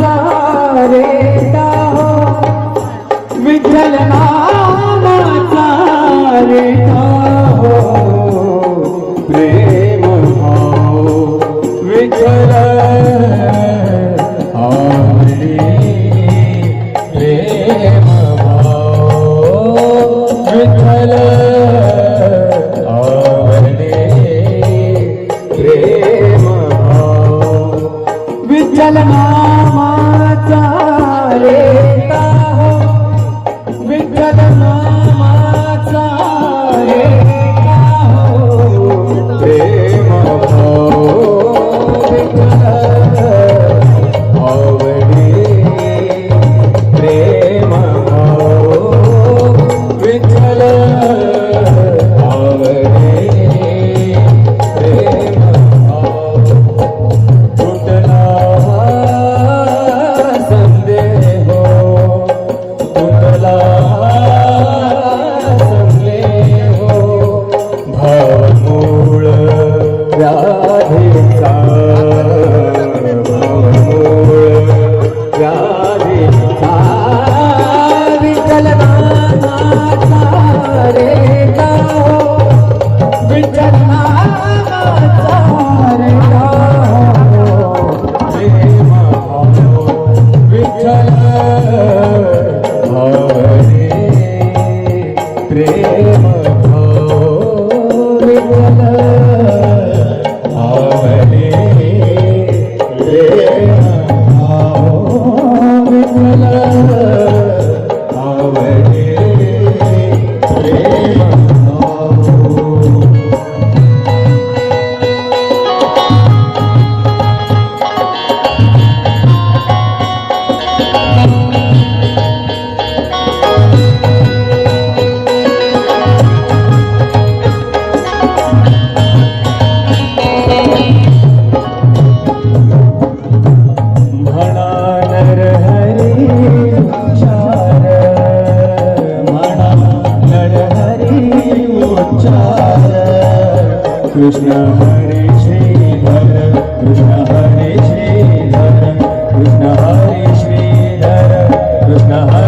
Oh, God.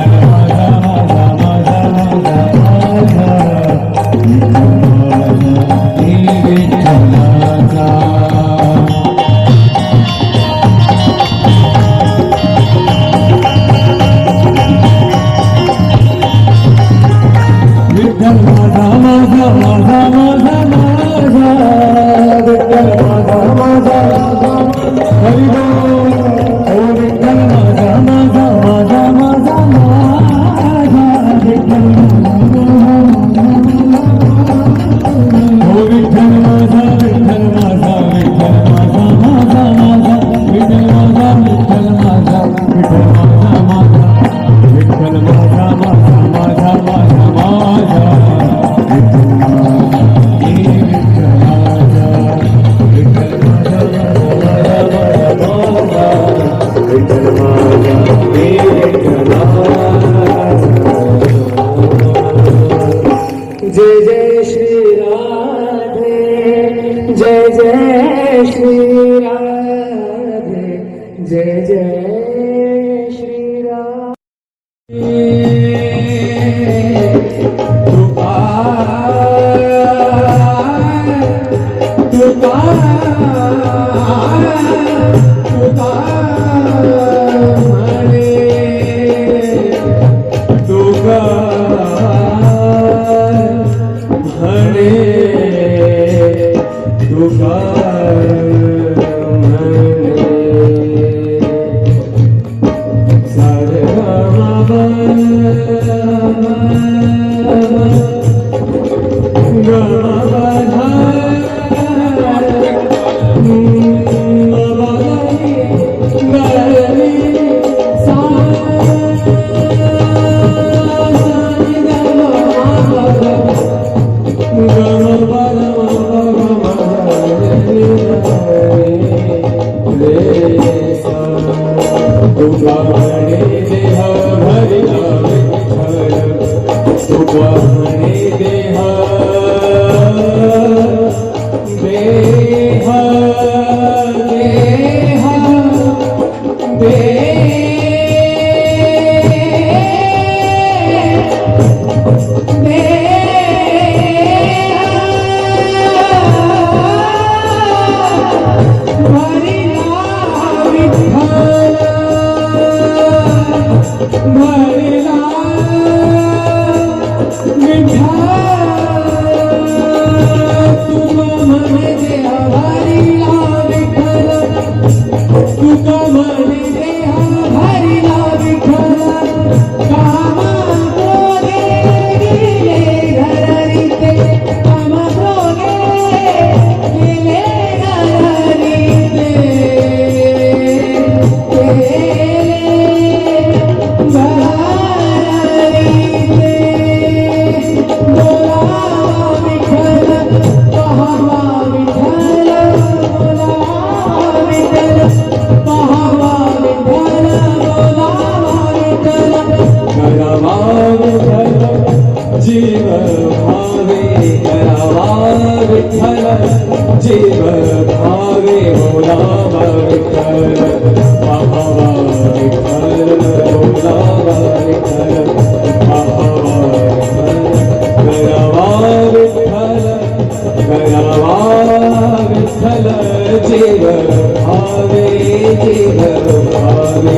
ధమ ధమ ధమ ధమ ధమ ధమ విఠలమాయా देहा विठ्ठल जीव भावे बोलावा विठ्ठल पाहावा विठ्ठल बोलावा विठ्ठल विठ्ठल विठ्ठल जीव भावे जीव भावे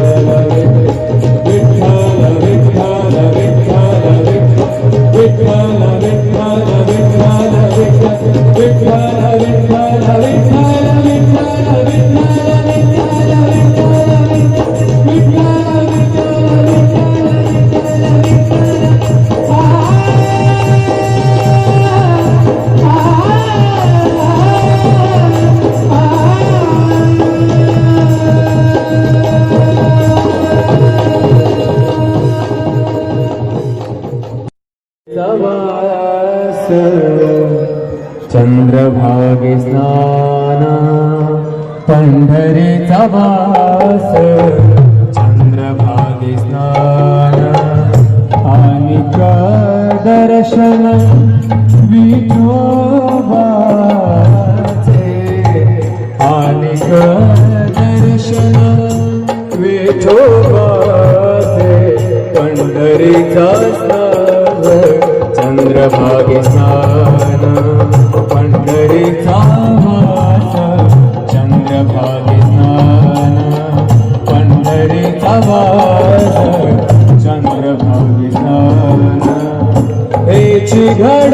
चंद्रभागे स्नान पंढरीचा वास. चंद्रभागे स्नान आणि दर्शन विठोबाचे आणि दर्शन विठोबाचे पंढरीचा स्नान चंद्रभागे स्नान पंढरीचा वास चंद्रभागे स्नान पंढरीचा वास चंद्रभागे स्नान. हेची घड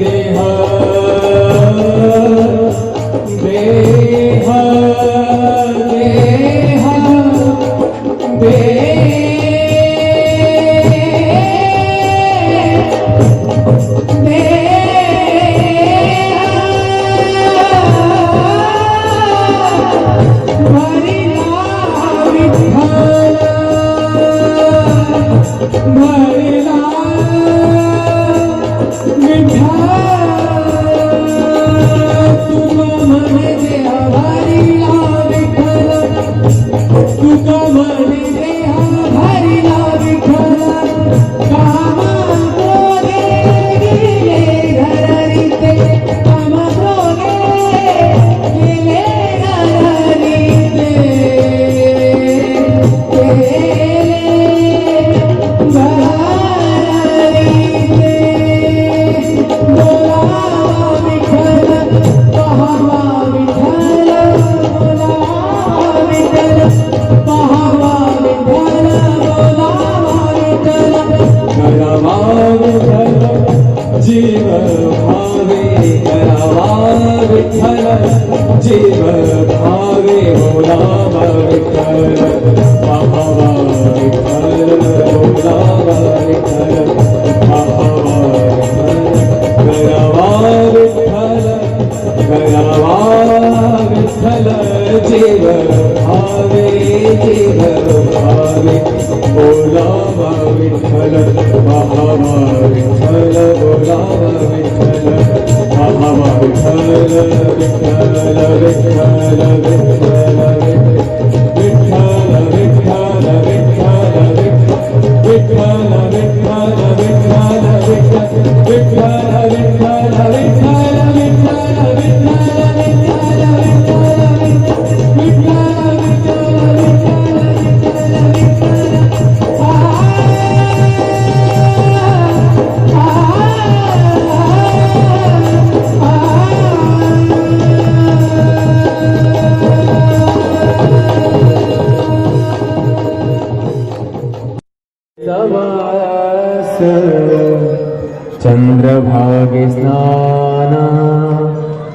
দেহ Swami Sri Hari Ram. जीव भावे बोलावा हो विठ्ठल पाहावा विठ्ठल हो बोलावा विठ्ठल। जीव भावे जीव भावे बोलावा विठ्ठल पाहावा विठ्ठल बोलावा विठ्ठल पाहावा विठ्ठल विठ्ठल विठ्ठल विठ्ठल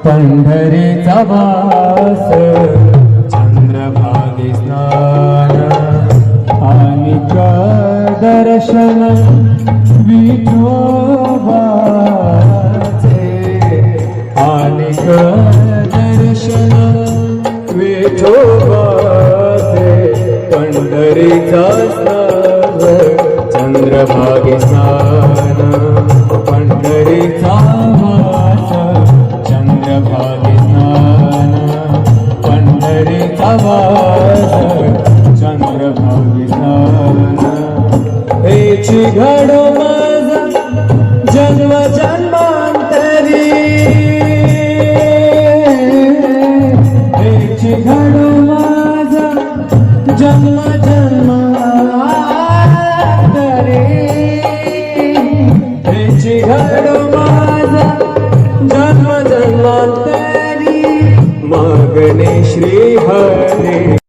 पंढरीचा वास चंद्रभागे स्नान आणि दर्शन विठोबाचे. आणि दर्शन विठोबाचे. पंढरीचा स्नान चंद्रभागे स्नान पंढरीचा आवाज वास चंद्रभागे हेची घडो माझा जन्म जन्मांतरी. हेची घडो माझा जन्म हरी